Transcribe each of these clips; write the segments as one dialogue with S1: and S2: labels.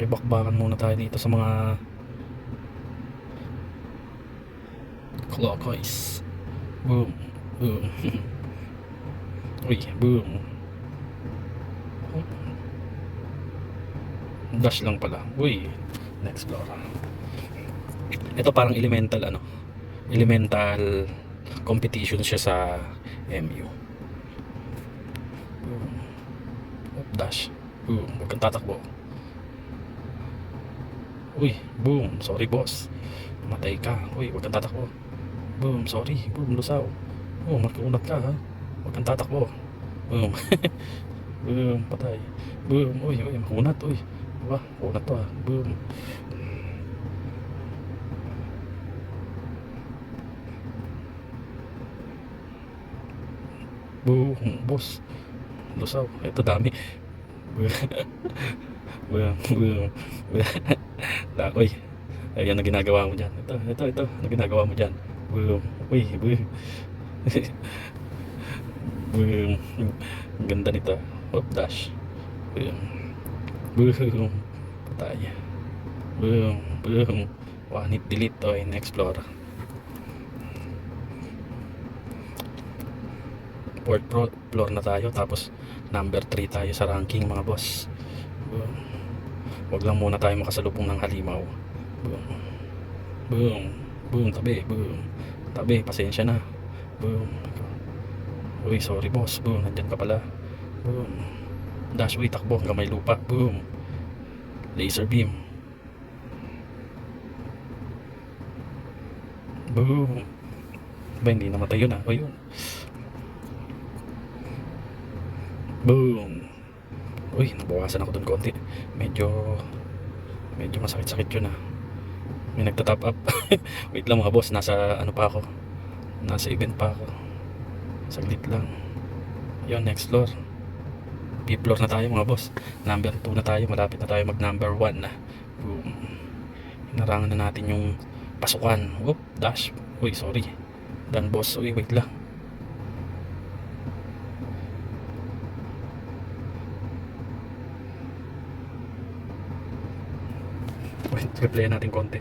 S1: Makibakbakan muna tayo dito sa mga clockwise. Boom. Boom. Uy, boom. Dash lang pala. Uy, next floor. Ito parang elemental ano. Elemental competition siya sa MU. Boom. Dash. Boom. Huwag kang tatakbo. Uy, boom. Sorry, boss. Matay ka. Uy, huwag kang tatakbo. Boom, sorry. Boom, lusaw. Oh, magkaunat ka ha. Huwag kang tatakbo. Boom. boom, patay. Boom, uy, uy, makunat, uy. Diba? Kunat to ha. Boom. Boom, boss. Lusaw. Ito dami. Uy. Ayan ang ginagawa mo dyan. Ito, ito, ito. Ano ginagawa mo dyan? Boom. Uy, boom. boom. Ang ganda nito. Hop dash. Boom. Boom. Patay. Boom. Boom. One hit delete to in Explorer. Fourth floor na tayo tapos number 3 tayo sa ranking mga boss. Huwag lang muna tayo makasalubong ng halimaw. Boom. Boom. Boom. Tabi. Boom. Tabi. Pasensya na. Boom. Uy, sorry boss. Boom. Nandyan ka pala. Boom. Dash. Uy, takbo. Hanggang may lupa. Boom. Laser beam. Boom. Ba, hindi namatay yun ah. O yun. Boom. Nabawasan ako dun konti. Medyo medyo masakit-sakit yun ah. May nagtatap up. Wait lang mga boss, nasa ano pa ako. Nasa event pa ako. Saglit lang. Yun, next floor. B floor na tayo mga boss. Number 2 na tayo. Malapit na tayo mag number 1 na. Boom. Hinarangan na natin yung pasukan. Oop, dash. Uy, sorry. Dan boss. Uy, wait lang. Wait, replay natin konti.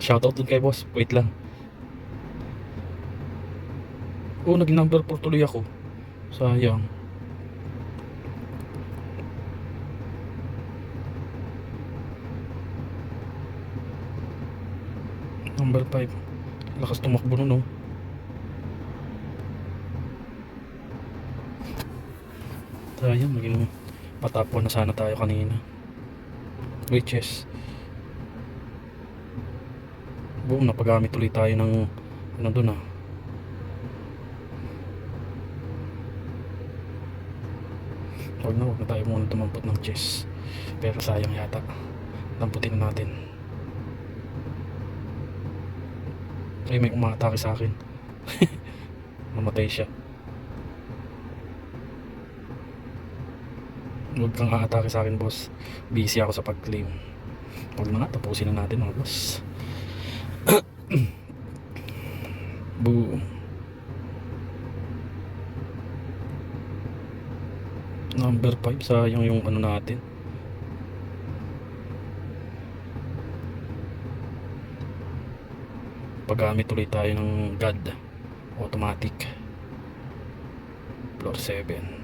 S1: Shoutout dun kay boss. Wait lang. Oh, naging number 4 tuloy ako. Sayang. Number 5. Lakas tumakbo nun, oh. Sayang, maging patapon na sana tayo kanina. Witches. Boom, napagamit ulit tayo ng ano dun ah. Huwag na, huwag na tayo muna tumampot ng chess. Pero sayang yata. Lamputin na natin. Ay, may umatake sa akin. Mamatay siya. Huwag kang aatake sa akin, boss. Busy ako sa pag-claim. Huwag na nga, tapusin na natin mga boss. Boom. Number 5, sayang yung ano natin. Paggamit ulit tayo ng God. Automatic. Floor 7